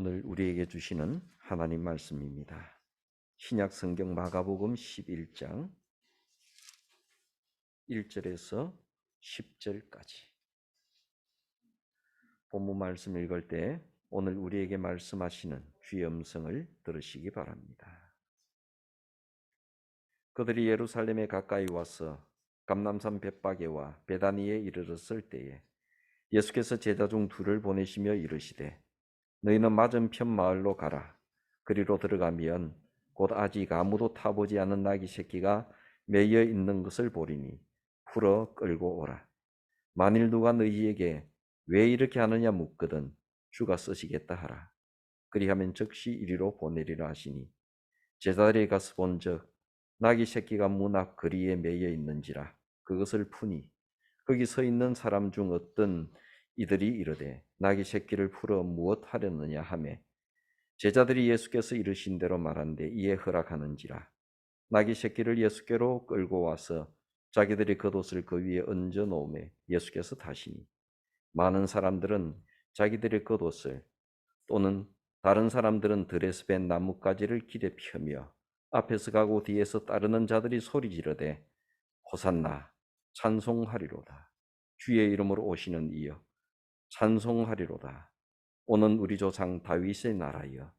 오늘 우리에게 주시는 하나님 말씀입니다. 신약 성경 마가복음 11장 1절에서 10절까지. 본문 말씀 읽을 때 오늘 우리에게 말씀하시는 주의 음성을 들으시기 바랍니다. 그들이 예루살렘에 가까이 와서 감남산 벳바게와 베다니에 이르렀을 때에 예수께서 제자 중 둘을 보내시며 이르시되 너희는 맞은편 마을로 가라. 그리로 들어가면 곧 아직 아무도 타보지 않은 나귀 새끼가 매여 있는 것을 보리니 풀어 끌고 오라. 만일 누가 너희에게 왜 이렇게 하느냐 묻거든 주가 쓰시겠다 하라. 그리하면 즉시 이리로 보내리라 하시니 제자들이 가서 본즉 나귀 새끼가 문 앞 거리에 매여 있는지라 그것을 푸니 거기 서 있는 사람 중 어떤 이들이 이르되 나귀 새끼를 풀어 무엇 하려느냐 하매 제자들이 예수께서 이르신 대로 말한데 이에 허락하는지라. 나귀 새끼를 예수께로 끌고 와서 자기들이 겉옷을 그 위에 얹어 놓음에 예수께서 다시니 많은 사람들은 자기들의 겉옷을 또는 다른 사람들은 벤 나뭇가지를 길에 펴며 앞에서 가고 뒤에서 따르는 자들이 소리 지르되 호산나 찬송하리로다. 주의 이름으로 오시는 이여 찬송하리로다. 오는 우리 조상 다윗의 나라여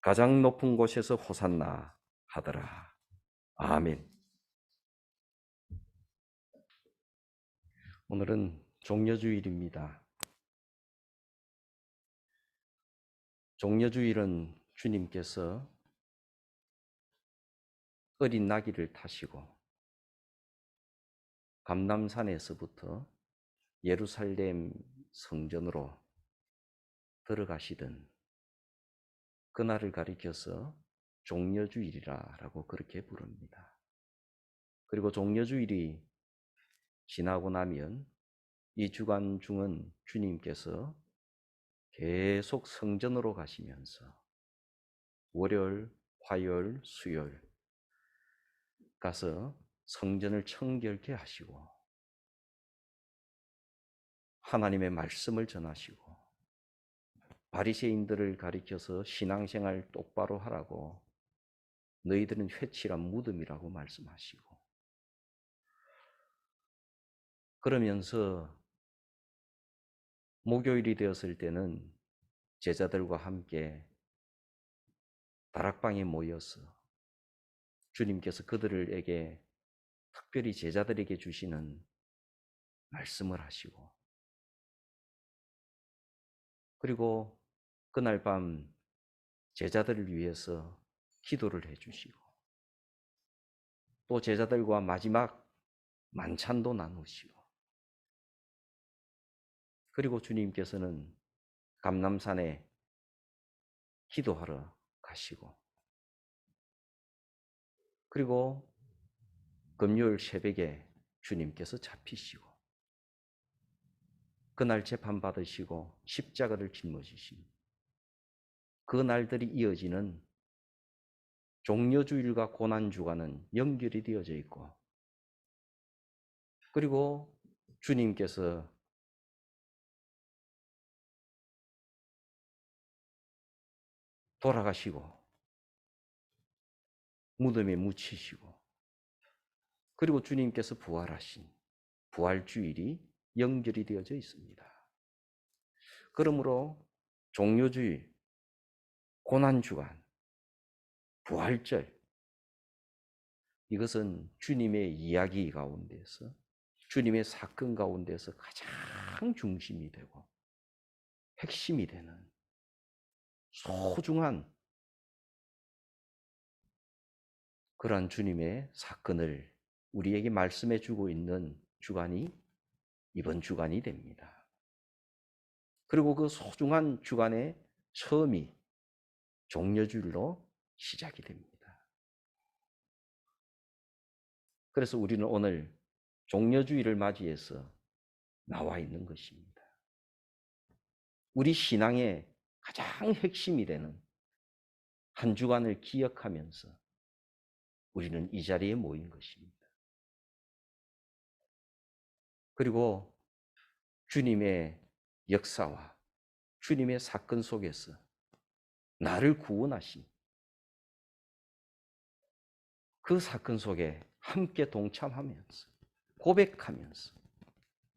가장 높은 곳에서 호산나 하더라. 아멘. 오늘은 종려주일입니다. 종려주일은 주님께서 어린 나귀를 타시고 감남산에서부터 예루살렘 성전으로 들어가시던 그날을 가리켜서 종려주일이라고 그렇게 부릅니다. 그리고 종려주일이 지나고 나면 이 주간 중은 주님께서 계속 성전으로 가시면서 월요일, 화요일, 수요일 가서 성전을 청결케 하시고 하나님의 말씀을 전하시고 바리새인들을 가리켜서 신앙생활 똑바로 하라고 너희들은 회칠한 무덤이라고 말씀하시고 그러면서 목요일이 되었을 때는 제자들과 함께 다락방에 모여서 주님께서 그들에게 특별히 제자들에게 주시는 말씀을 하시고 그리고 그날 밤 제자들을 위해서 기도를 해 주시고 또 제자들과 마지막 만찬도 나누시고 그리고 주님께서는 감남산에 기도하러 가시고 그리고 금요일 새벽에 주님께서 잡히시고 그날 재판 받으시고 십자가를 짊어지신 그 날들이 이어지는 종려주일과 고난주간은 연결이 되어져 있고 그리고 주님께서 돌아가시고 무덤에 묻히시고 그리고 주님께서 부활하신 부활주일이 연결이 되어져 있습니다. 그러므로 종료주일, 고난주간, 부활절 이것은 주님의 이야기 가운데서 주님의 사건 가운데서 가장 중심이 되고 핵심이 되는 소중한 그러한 주님의 사건을 우리에게 말씀해 주고 있는 주간이 이번 주간이 됩니다. 그리고 그 소중한 주간의 처음이 종려주일로 시작이 됩니다. 그래서 우리는 오늘 종려주일을 맞이해서 나와 있는 것입니다. 우리 신앙의 가장 핵심이 되는 한 주간을 기억하면서 우리는 이 자리에 모인 것입니다. 그리고 주님의 역사와 주님의 사건 속에서 나를 구원하신 그 사건 속에 함께 동참하면서 고백하면서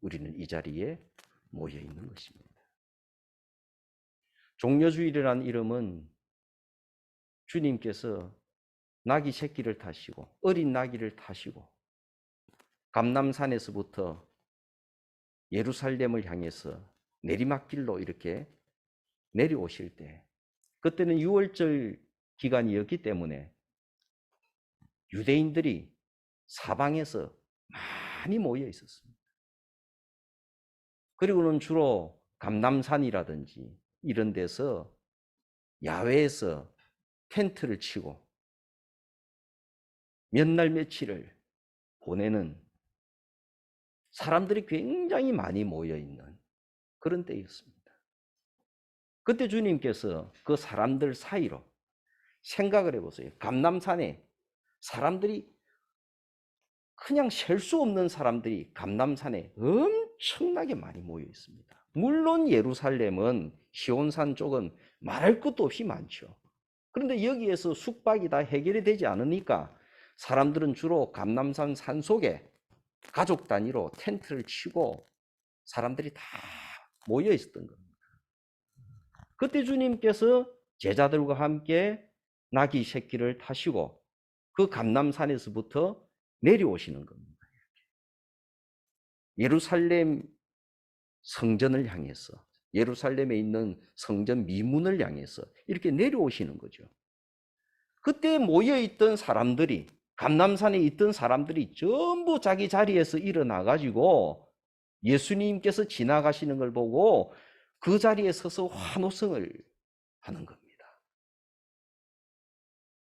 우리는 이 자리에 모여 있는 것입니다. 종려주일이라는 이름은 주님께서 나귀 새끼를 타시고 어린 나귀를 타시고 감남산에서부터 예루살렘을 향해서 내리막길로 이렇게 내려오실 때 그때는 6월절 기간이었기 때문에 유대인들이 사방에서 많이 모여 있었습니다. 그리고는 주로 감남산이라든지 이런 데서 야외에서 텐트를 치고 몇 날 며칠을 보내는 사람들이 굉장히 많이 모여 있는 그런 때였습니다. 그때 주님께서 그 사람들 사이로 생각을 해보세요. 감남산에 사람들이 그냥 셀 수 없는 사람들이 감남산에 엄청나게 많이 모여 있습니다. 물론 예루살렘은 시온산 쪽은 말할 것도 없이 많죠. 그런데 여기에서 숙박이 다 해결이 되지 않으니까 사람들은 주로 감남산 산 속에 가족 단위로 텐트를 치고 사람들이 다 모여 있었던 겁니다. 그때 주님께서 제자들과 함께 나귀 새끼를 타시고 그 감남산에서부터 내려오시는 겁니다. 예루살렘 성전을 향해서 예루살렘에 있는 성전 미문을 향해서 이렇게 내려오시는 거죠. 그때 모여 있던 사람들이 감남산에 있던 사람들이 전부 자기 자리에서 일어나 가지고 예수님께서 지나가시는 걸 보고 그 자리에 서서 환호성을 하는 겁니다.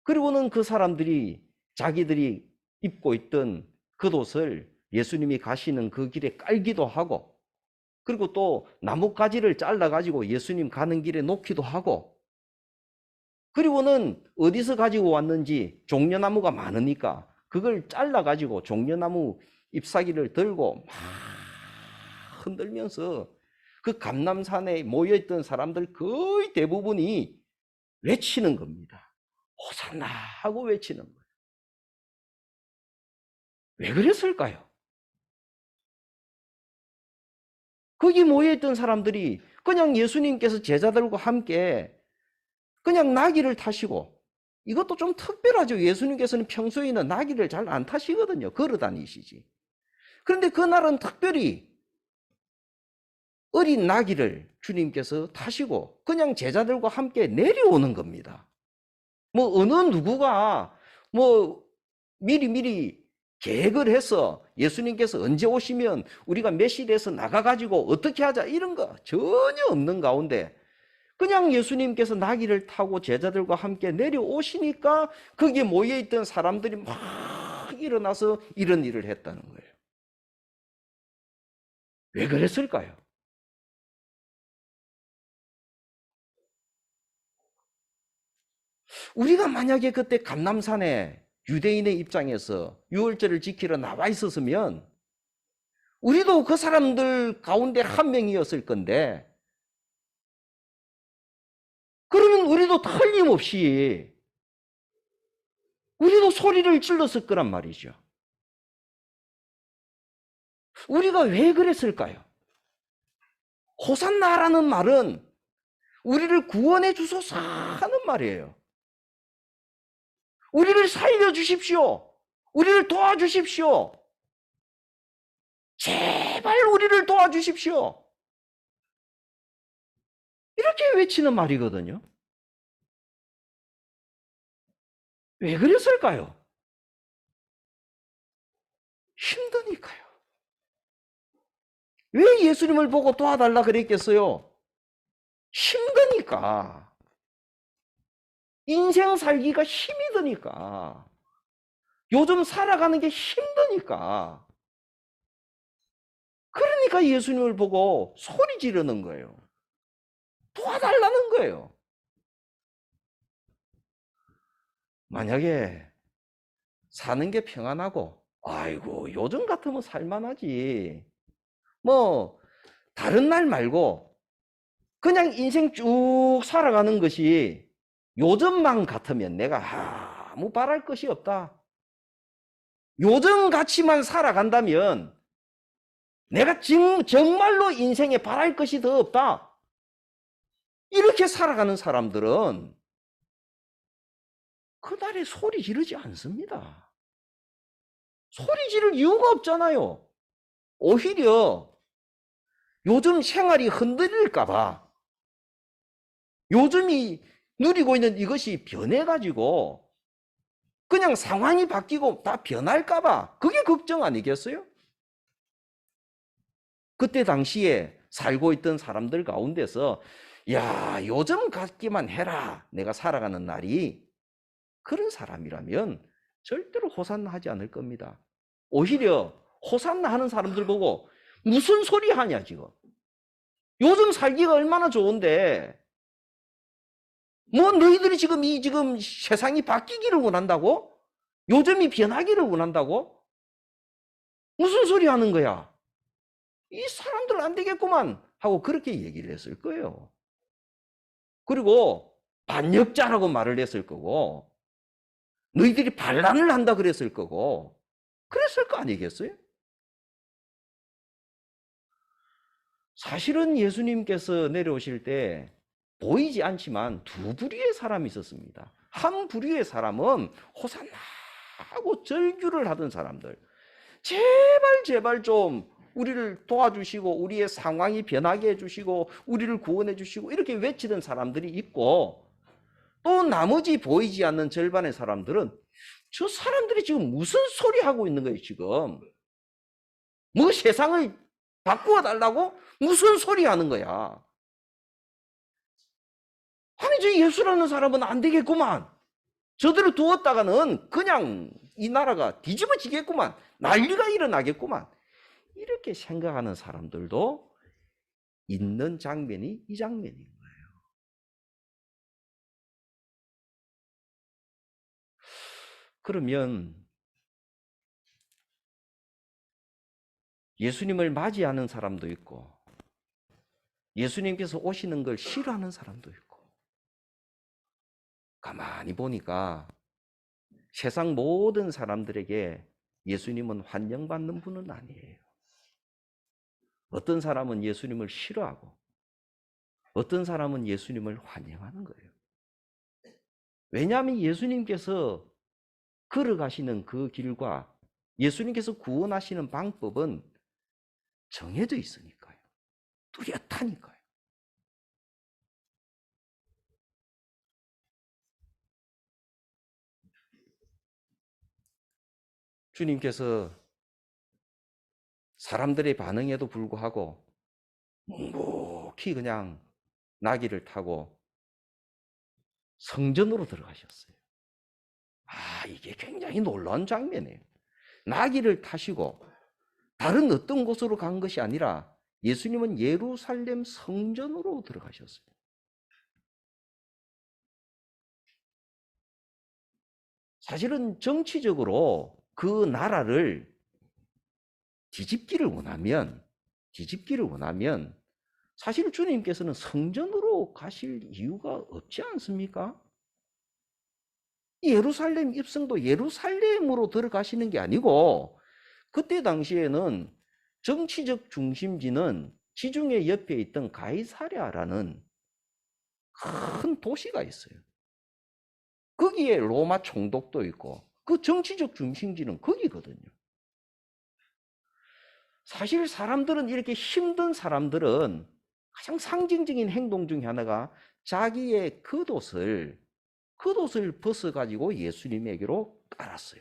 그리고는 그 사람들이 자기들이 입고 있던 겉옷을 예수님이 가시는 그 길에 깔기도 하고 그리고 또 나뭇가지를 잘라 가지고 예수님 가는 길에 놓기도 하고 그리고는 어디서 가지고 왔는지 종려나무가 많으니까 그걸 잘라 가지고 종려나무 잎사귀를 들고 막 흔들면서 그 감남산에 모여 있던 사람들 거의 대부분이 외치는 겁니다. 호산나 하고 외치는 거예요. 왜 그랬을까요? 거기 모여있던 사람들이 그냥 예수님께서 제자들과 함께 그냥 나귀를 타시고 이것도 좀 특별하죠. 예수님께서는 평소에는 나귀를 잘 안 타시거든요. 걸어 다니시지. 그런데 그날은 특별히 어린 나귀를 주님께서 타시고 그냥 제자들과 함께 내려오는 겁니다. 뭐 어느 누구가 뭐 미리미리 계획을 해서 예수님께서 언제 오시면 우리가 몇 시대에서 나가가지고 어떻게 하자 이런 거 전혀 없는 가운데 그냥 예수님께서 나귀를 타고 제자들과 함께 내려오시니까 거기에 모여있던 사람들이 막 일어나서 이런 일을 했다는 거예요. 왜 그랬을까요? 우리가 만약에 그때 감남산에 유대인의 입장에서 유월절을 지키러 나와 있었으면 우리도 그 사람들 가운데 한 명이었을 건데 그러면 우리도 틀림없이 우리도 소리를 질렀을 거란 말이죠. 우리가 왜 그랬을까요? 호산나라는 말은 우리를 구원해 주소서 하는 말이에요. 우리를 살려 주십시오. 우리를 도와주십시오. 제발 우리를 도와주십시오. 이렇게 외치는 말이거든요. 왜 그랬을까요? 힘드니까요. 왜 예수님을 보고 도와달라 그랬겠어요? 힘드니까. 인생 살기가 힘이 드니까. 요즘 살아가는 게 힘드니까. 그러니까 예수님을 보고 소리 지르는 거예요. 도와달라는 거예요. 만약에 사는 게 평안하고, 아이고, 요즘 같으면 살만하지. 뭐, 다른 날 말고, 그냥 인생 쭉 살아가는 것이 요즘만 같으면 내가 아무 바랄 것이 없다. 요즘 같이만 살아간다면 내가 정, 정말로 인생에 바랄 것이 더 없다. 이렇게 살아가는 사람들은 그날에 소리 지르지 않습니다. 소리 지를 이유가 없잖아요. 오히려 요즘 생활이 흔들릴까봐 요즘이 누리고 있는 이것이 변해가지고 그냥 상황이 바뀌고 다 변할까봐 그게 걱정 아니겠어요? 그때 당시에 살고 있던 사람들 가운데서 야 요즘 같기만 해라 내가 살아가는 날이 그런 사람이라면 절대로 호산나 하지 않을 겁니다. 오히려 호산나 하는 사람들 보고 무슨 소리 하냐 지금 요즘 살기가 얼마나 좋은데 뭐 너희들이 지금 이 지금 세상이 바뀌기를 원한다고? 요즘이 변하기를 원한다고? 무슨 소리 하는 거야? 이 사람들 안 되겠구만 하고 그렇게 얘기를 했을 거예요. 그리고 반역자라고 말을 했을 거고 너희들이 반란을 한다 그랬을 거고 그랬을 거 아니겠어요? 사실은 예수님께서 내려오실 때 보이지 않지만 두 부류의 사람이 있었습니다. 한 부류의 사람은 호산나 하고 절규를 하던 사람들. 제발 제발 좀 우리를 도와주시고 우리의 상황이 변하게 해주시고 우리를 구원해 주시고 이렇게 외치던 사람들이 있고 또 나머지 보이지 않는 절반의 사람들은 저 사람들이 지금 무슨 소리 하고 있는 거예요 지금? 뭐 세상을 바꾸어 달라고 무슨 소리 하는 거야? 아니 저 예수라는 사람은 안 되겠구만. 저들을 두었다가는 그냥 이 나라가 뒤집어지겠구만. 난리가 일어나겠구만. 이렇게 생각하는 사람들도 있는 장면이 이 거예 그러면 예수님을 맞이하는 사람도 있고 예수님께서 오시는 걸 싫어하는 사람도 있고 가만히 보니까 세상 모든 사람들에게 예수님은 환영받는 분은 아니에요. 어떤 사람은 예수님을 싫어하고 어떤 사람은 예수님을 환영하는 거예요. 왜냐하면 예수님께서 걸어가시는 그 길과 예수님께서 구원하시는 방법은 정해져 있으니까요. 뚜렷하니까요. 주님께서 사람들의 반응에도 불구하고 묵묵히 그냥 나귀를 타고 성전으로 들어가셨어요. 아, 이게 굉장히 놀라운 장면이에요. 나귀를 타시고 다른 어떤 곳으로 간 것이 아니라 예수님은 예루살렘 성전으로 들어가셨어요. 사실은 정치적으로 그 나라를 뒤집기를 원하면 뒤집기를 원하면 사실 주님께서는 성전으로 가실 이유가 없지 않습니까? 예루살렘 입성도 예루살렘으로 들어가시는 게 아니고 그때 당시에는 정치적 중심지는 지중해 옆에 있던 가이사랴라는 큰 도시가 있어요. 거기에 로마 총독도 있고 그 정치적 중심지는 거기거든요. 사실 사람들은 이렇게 힘든 사람들은 가장 상징적인 행동 중에 하나가 자기의 겉옷을 겉옷을 벗어 가지고 예수님에게로 깔았어요.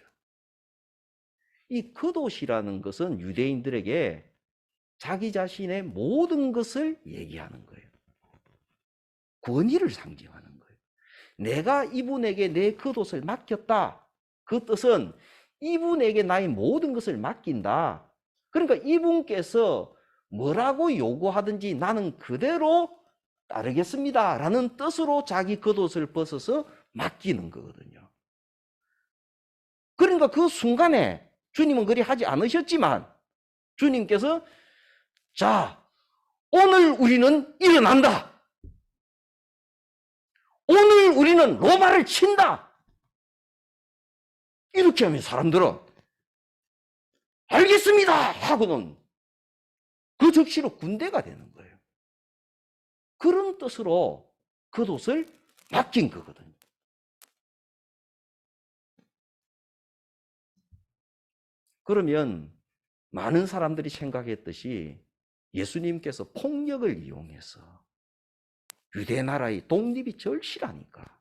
이 겉옷이라는 것은 유대인들에게 자기 자신의 모든 것을 얘기하는 거예요. 권위를 상징하는 거예요. 내가 이분에게 내 겉옷을 맡겼다. 그 뜻은 이분에게 나의 모든 것을 맡긴다. 그러니까 이분께서 뭐라고 요구하든지 나는 그대로 따르겠습니다. 라는 뜻으로 자기 겉옷을 벗어서 맡기는 거거든요. 그러니까 그 순간에 주님은 그리 하지 않으셨지만 주님께서 자, 오늘 우리는 일어난다. 오늘 우리 우리는 로마를 친다. 이렇게 하면 사람들은 알겠습니다 하고는 그 즉시로 군대가 되는 거예요. 그런 뜻으로 겉옷을 맡긴 거거든요. 그러면 많은 사람들이 생각했듯이 예수님께서 폭력을 이용해서 유대 나라의 독립이 절실하니까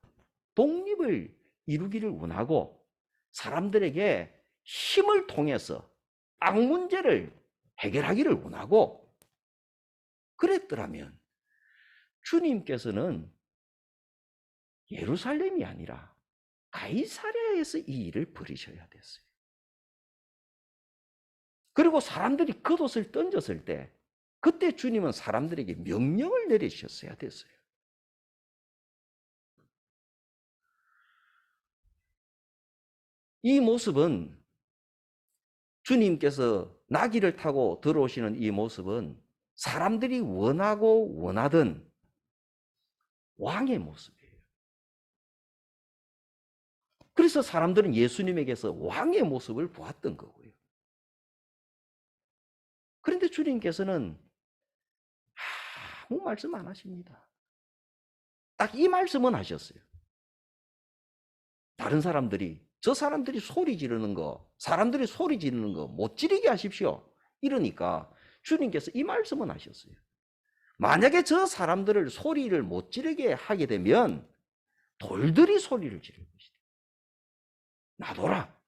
독립을 이루기를 원하고 사람들에게 힘을 통해서 악 문제를 해결하기를 원하고 그랬더라면 주님께서는 예루살렘이 아니라 가이사랴에서 이 일을 벌이셔야 됐어요. 그리고 사람들이 겉옷을 던졌을 때 그때 주님은 사람들에게 명령을 내리셨어야 됐어요. 이 모습은 주님께서 나귀를 타고 들어오시는 이 모습은 사람들이 원하고 원하던 왕의 모습이에요. 그래서 사람들은 예수님에게서 왕의 모습을 보았던 거고요. 그런데 주님께서는 아무 말씀 안 하십니다. 딱 이 말씀은 하셨어요. 다른 사람들이 저 사람들이 소리 지르는 거, 사람들이 소리 지르는 거 못 지르게 하십시오. 이러니까 주님께서 이 말씀은 하셨어요. 만약에 저 사람들을 소리를 못 지르게 하게 되면 돌들이 소리를 지를 것이다. 놔둬라.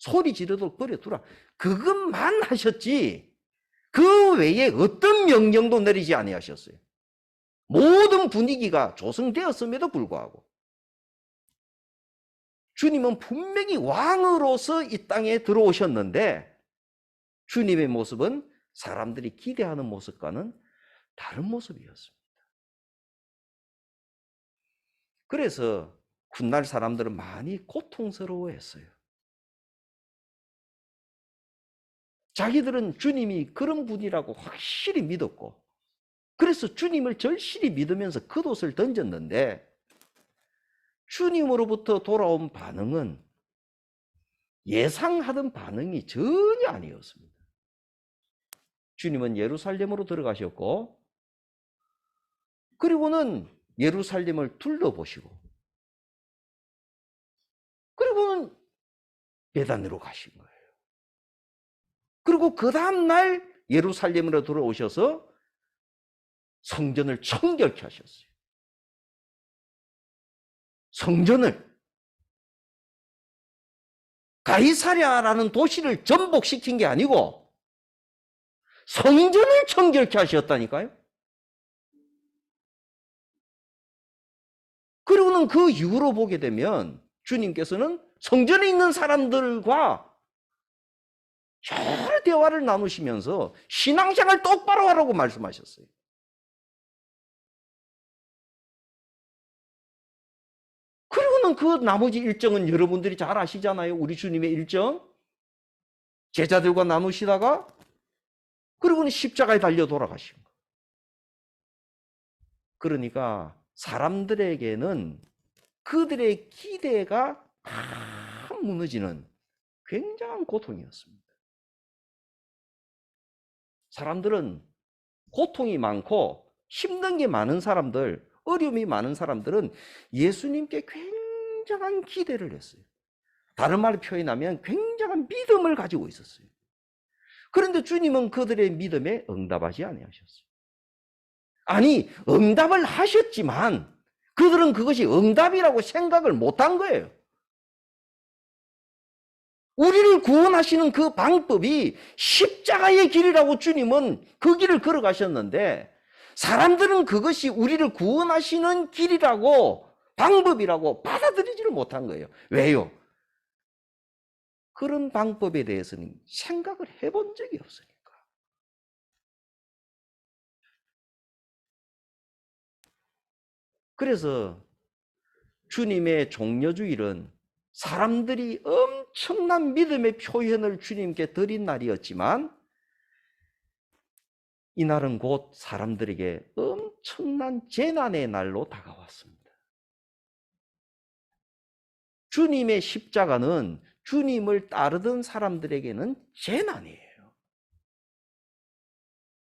소리 지르도록 버려두라. 그것만 하셨지. 그 외에 어떤 명령도 내리지 아니하셨어요. 모든 분위기가 조성되었음에도 불구하고 주님은 분명히 왕으로서 이 땅에 들어오셨는데 주님의 모습은 사람들이 기대하는 모습과는 다른 모습이었습니다. 그래서 훗날 사람들은 많이 고통스러워했어요. 자기들은 주님이 그런 분이라고 확실히 믿었고, 그래서 주님을 절실히 믿으면서 겉옷을 던졌는데, 주님으로부터 돌아온 반응은 예상하던 반응이 전혀 아니었습니다. 주님은 예루살렘으로 들어가셨고, 그리고는 예루살렘을 둘러보시고, 그리고는 베단으로 가신 거예요. 그리고 그 다음날 예루살렘으로 들어오셔서 성전을 청결케 하셨어요. 성전을 가이사랴라는 도시를 전복시킨 게 아니고 성전을 청결케 하셨다니까요. 그리고는 그 이후로 보게 되면 주님께서는 성전에 있는 사람들과 여러 대화를 나누시면서 신앙생활 똑바로 하라고 말씀하셨어요. 그리고는 그 나머지 일정은 여러분들이 잘 아시잖아요. 우리 주님의 일정. 제자들과 나누시다가 그리고는 십자가에 달려 돌아가신 거. 그러니까 사람들에게는 그들의 기대가 다 무너지는 굉장한 고통이었습니다. 사람들은 고통이 많고 힘든 게 많은 사람들, 어려움이 많은 사람들은 예수님께 굉장한 기대를 했어요. 다른 말로 표현하면 굉장한 믿음을 가지고 있었어요. 그런데 주님은 그들의 믿음에 응답하지 아니하셨어요. 아니, 응답을 하셨지만 그들은 그것이 응답이라고 생각을 못한 거예요. 우리를 구원하시는 그 방법이 십자가의 길이라고 주님은 그 길을 걸어가셨는데 사람들은 그것이 우리를 구원하시는 길이라고 방법이라고 받아들이지를 못한 거예요. 왜요? 그런 방법에 대해서는 생각을 해본 적이 없으니까. 그래서 주님의 종려주일은 사람들이 엄청난 믿음의 표현을 주님께 드린 날이었지만 이날은 곧 사람들에게 엄청난 재난의 날로 다가왔습니다. 주님의 십자가는 주님을 따르던 사람들에게는 재난이에요.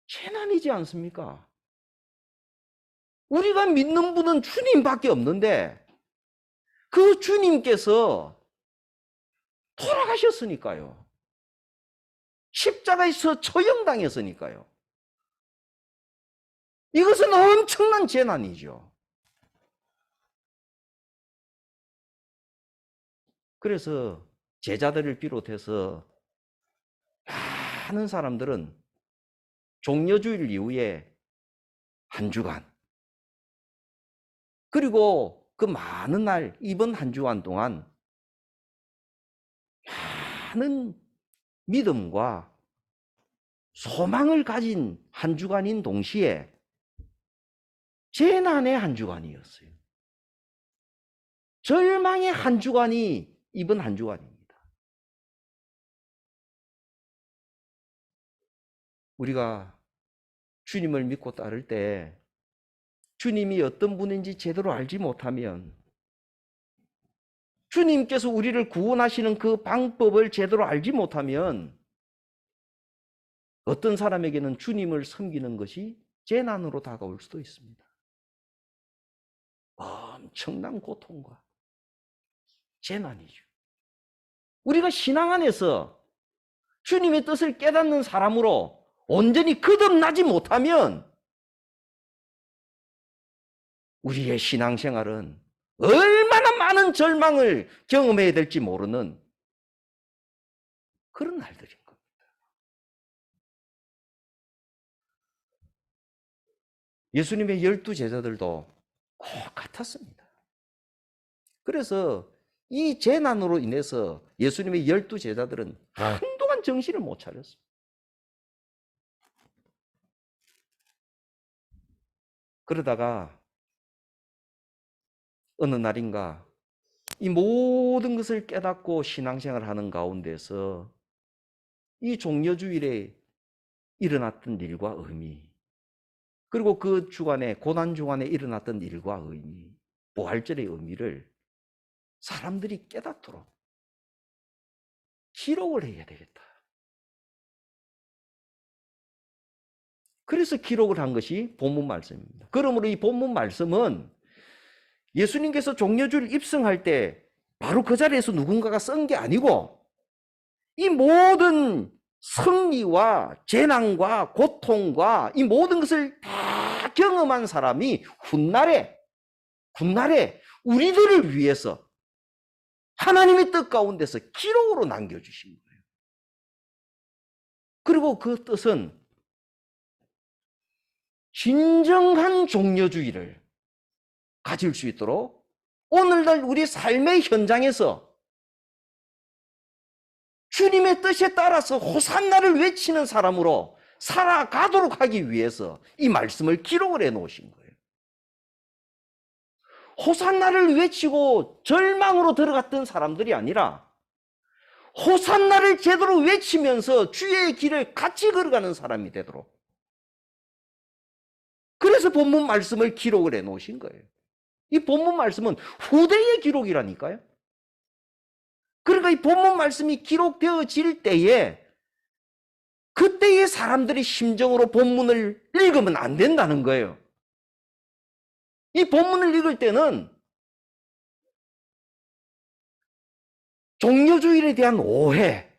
재난이지 않습니까? 우리가 믿는 분은 주님밖에 없는데 그 주님께서 돌아가셨으니까요. 십자가에서 처형당했으니까요. 이것은 엄청난 재난이죠. 그래서 제자들을 비롯해서 많은 사람들은 종려주일 이후에 한 주간 그리고 그 많은 날 이번 한 주간 동안 많은 믿음과 소망을 가진 한 주간인 동시에 재난의 한 주간이었어요. 절망의 한 주간이 이번 한 주간입니다. 우리가 주님을 믿고 따를 때 주님이 어떤 분인지 제대로 알지 못하면 주님께서 우리를 구원하시는 그 방법을 제대로 알지 못하면 어떤 사람에게는 주님을 섬기는 것이 재난으로 다가올 수도 있습니다. 엄청난 고통과 재난이죠. 우리가 신앙 안에서 주님의 뜻을 깨닫는 사람으로 온전히 거듭나지 못하면 우리의 신앙생활은 얼마나 많은 절망을 경험해야 될지 모르는 그런 날들인 겁니다. 예수님의 열두 제자들도 같았습니다. 그래서 이 재난으로 인해서 예수님의 열두 제자들은 한동안 정신을 못 차렸습니다. 그러다가 어느 날인가 이 모든 것을 깨닫고 신앙생활 하는 가운데서 이 종려주일에 일어났던 일과 의미, 그리고 그 주간에, 고난 주간에 일어났던 일과 의미, 부활절의 의미를 사람들이 깨닫도록 기록을 해야 되겠다. 그래서 기록을 한 것이 본문 말씀입니다. 그러므로 이 본문 말씀은 예수님께서 종려주를 입성할 때 바로 그 자리에서 누군가가 쓴 게 아니고 이 모든 승리와 재난과 고통과 이 모든 것을 다 경험한 사람이 훗날에 훗날에 우리들을 위해서 하나님의 뜻 가운데서 기록으로 남겨주신 거예요. 그리고 그 뜻은 진정한 종려주의를 가질 수 있도록 오늘날 우리 삶의 현장에서 주님의 뜻에 따라서 호산나를 외치는 사람으로 살아가도록 하기 위해서 이 말씀을 기록을 해 놓으신 거예요. 호산나를 외치고 절망으로 들어갔던 사람들이 아니라 호산나를 제대로 외치면서 주의 길을 같이 걸어가는 사람이 되도록 그래서 본문 말씀을 기록을 해 놓으신 거예요. 이 본문 말씀은 후대의 기록이라니까요. 그러니까 이 본문 말씀이 기록되어질 때에 그때의 사람들의 심정으로 본문을 읽으면 안 된다는 거예요. 이 본문을 읽을 때는 종교주의에 대한 오해,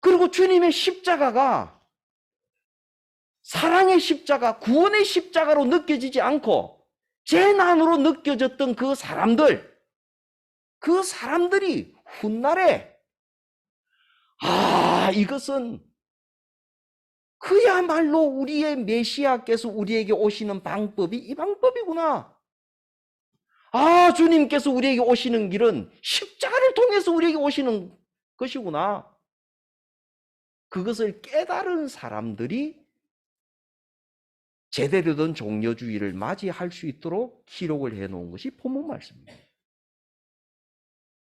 그리고 주님의 십자가가 사랑의 십자가, 구원의 십자가로 느껴지지 않고 재난으로 느껴졌던 그 사람들, 그 사람들이 훗날에 아, 이것은 그야말로 우리의 메시아께서 우리에게 오시는 방법이 이 방법이구나. 아, 주님께서 우리에게 오시는 길은 십자가를 통해서 우리에게 오시는 것이구나. 그것을 깨달은 사람들이 제대로 된 종려주의를 맞이할 수 있도록 기록을 해 놓은 것이 본문 말씀입니다.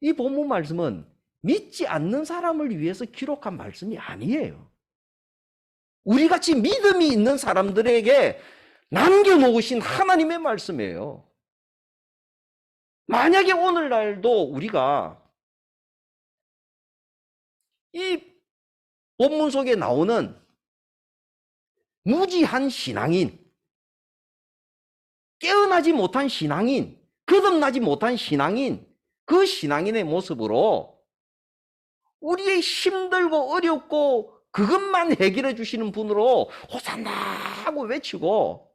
이 본문 말씀은 믿지 않는 사람을 위해서 기록한 말씀이 아니에요. 우리 같이 믿음이 있는 사람들에게 남겨놓으신 하나님의 말씀이에요. 만약에 오늘날도 우리가 이 본문 속에 나오는 무지한 신앙인, 깨어나지 못한 신앙인, 거듭나지 못한 신앙인, 그 신앙인의 모습으로 우리의 힘들고 어렵고 그것만 해결해 주시는 분으로 호산나 하고 외치고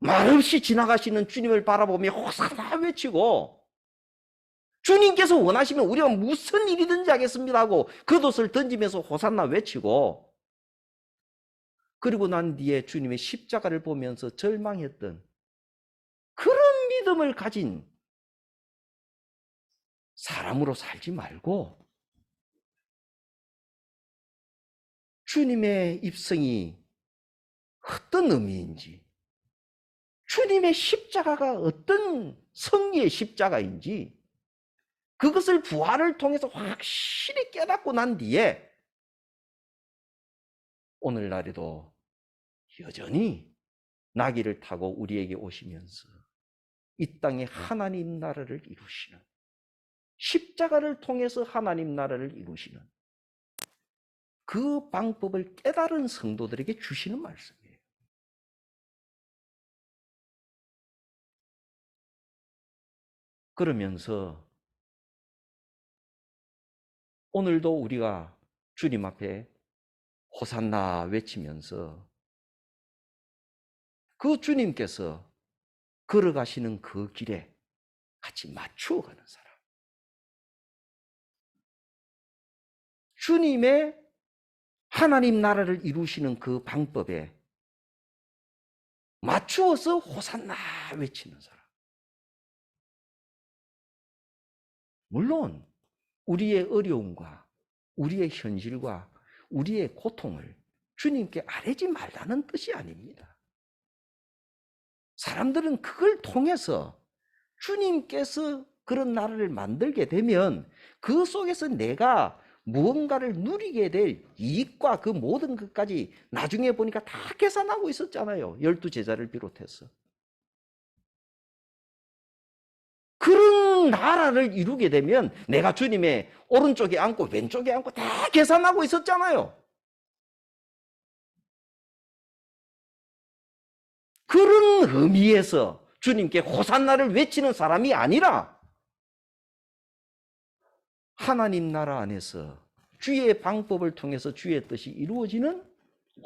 말없이 지나가시는 주님을 바라보며 호산나 외치고 주님께서 원하시면 우리가 무슨 일이든지 하겠습니다 하고 겉옷을 던지면서 호산나 외치고 그리고 난 뒤에 주님의 십자가를 보면서 절망했던 그런 믿음을 가진 사람으로 살지 말고 주님의 입성이 어떤 의미인지, 주님의 십자가가 어떤 성리의 십자가인지, 그것을 부활을 통해서 확실히 깨닫고 난 뒤에 오늘날에도 여전히 나귀를 타고 우리에게 오시면서 이 땅에 하나님 나라를 이루시는 십자가를 통해서 하나님 나라를 이루시는 그 방법을 깨달은 성도들에게 주시는 말씀이에요. 그러면서 오늘도 우리가 주님 앞에 호산나 외치면서 그 주님께서 걸어가시는 그 길에 같이 맞추어 가는 사람. 주님의 하나님 나라를 이루시는 그 방법에 맞추어서 호산나 외치는 사람. 물론 우리의 어려움과 우리의 현실과 우리의 고통을 주님께 아뢰지 말라는 뜻이 아닙니다. 사람들은 그걸 통해서 주님께서 그런 나라를 만들게 되면 그 속에서 내가 무언가를 누리게 될 이익과 그 모든 것까지 나중에 보니까 다 계산하고 있었잖아요. 열두 제자를 비롯해서. 나라를 이루게 되면 내가 주님의 오른쪽에 앉고 왼쪽에 앉고 다 계산하고 있었잖아요. 그런 의미에서 주님께 호산나를 외치는 사람이 아니라 하나님 나라 안에서 주의 방법을 통해서 주의 뜻이 이루어지는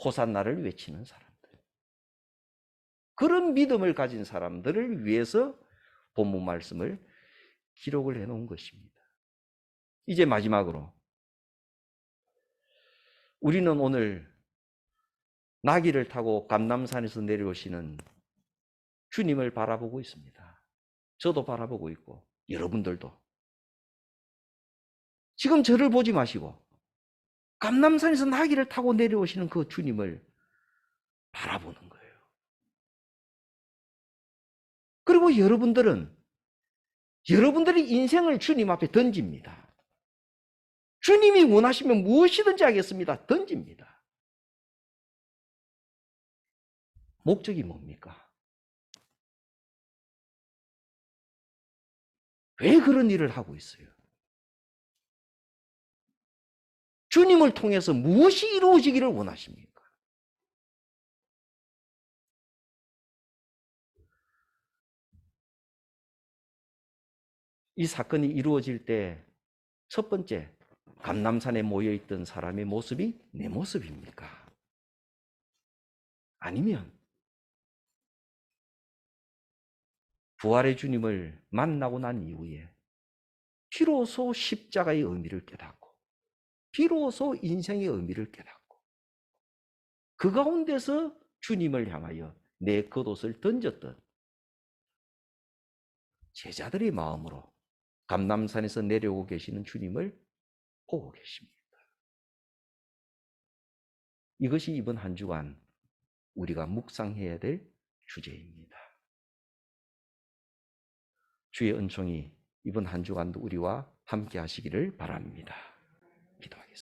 호산나를 외치는 사람들. 그런 믿음을 가진 사람들을 위해서 본문 말씀을 기록을 해 놓은 것입니다. 이제 마지막으로 우리는 오늘 나귀를 타고 감남산에서 내려오시는 주님을 바라보고 있습니다. 저도 바라보고 있고 여러분들도 지금 저를 보지 마시고 감남산에서 나귀를 타고 내려오시는 그 주님을 바라보는 거예요. 그리고 여러분들은 여러분들의 인생을 주님 앞에 던집니다. 주님이 원하시면 무엇이든지 하겠습니다. 던집니다. 목적이 뭡니까? 왜 그런 일을 하고 있어요? 주님을 통해서 무엇이 이루어지기를 원하십니까? 이 사건이 이루어질 때 첫 번째, 감남산에 모여 있던 사람의 모습이 내 모습입니까? 아니면 부활의 주님을 만나고 난 이후에 비로소 십자가의 의미를 깨닫고 비로소 인생의 의미를 깨닫고 그 가운데서 주님을 향하여 내 겉옷을 던졌던 제자들의 마음으로 감남산에서 내려오고 계시는 주님을 보고 계십니다. 이것이 이번 한 주간 우리가 묵상해야 될 주제입니다. 주의 은총이 이번 한 주간도 우리와 함께 하시기를 바랍니다. 기도하겠습니다.